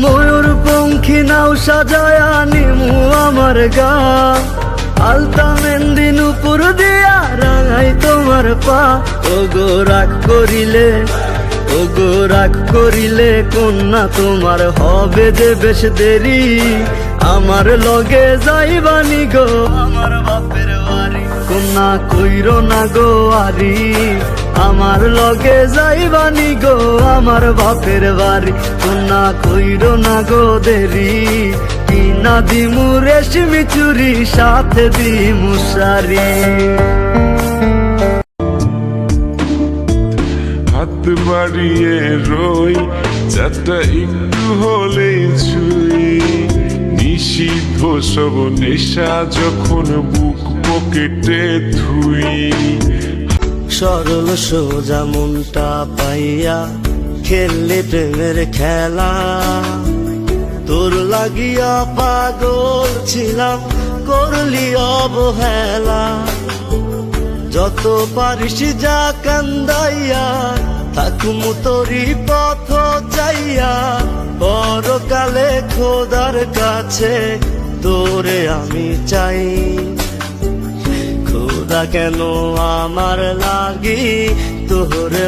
ময়ূর পঙ্খী নাও সাজায়া নিমু আমার গা। আলতা মেহেন্দি নুপুর দিয়া রাঙাই তোমার পা। ও গো রাগ করিলে ও গো রাগ করিলে কন্যা তোমার হবে যে বেশ দেরি। আমার লগে যাইবানি গো, আমার বাপের বাড়ি। কন্যা কইর না গো আরি, আমার লগে যাইবানি গো। আমার বাপের বাড়ি। কন্যা কইর না গো দেরি। কিনা দিমু রেশমি চুরি সাথে দিমু শাড়ি। হাত বাড়িয়ে রই চারটা একটু হলে ছুই। নিষিদ্ধ সব নেশা যখন বুক পকেটে থুই সরল সোজা মনটা পাইয়া খেললে প্রেমের খেলা। তোর লাগিয়া পাগল ছিলাম, করলি অবহেলা। যত পারিস যা কান্দাইয়া, থাকুম তোরি পথ চাইয়া। পরকালে খোদার কাছে তোরে আমি চাই। খোদা কেন আমার লাগি তোরে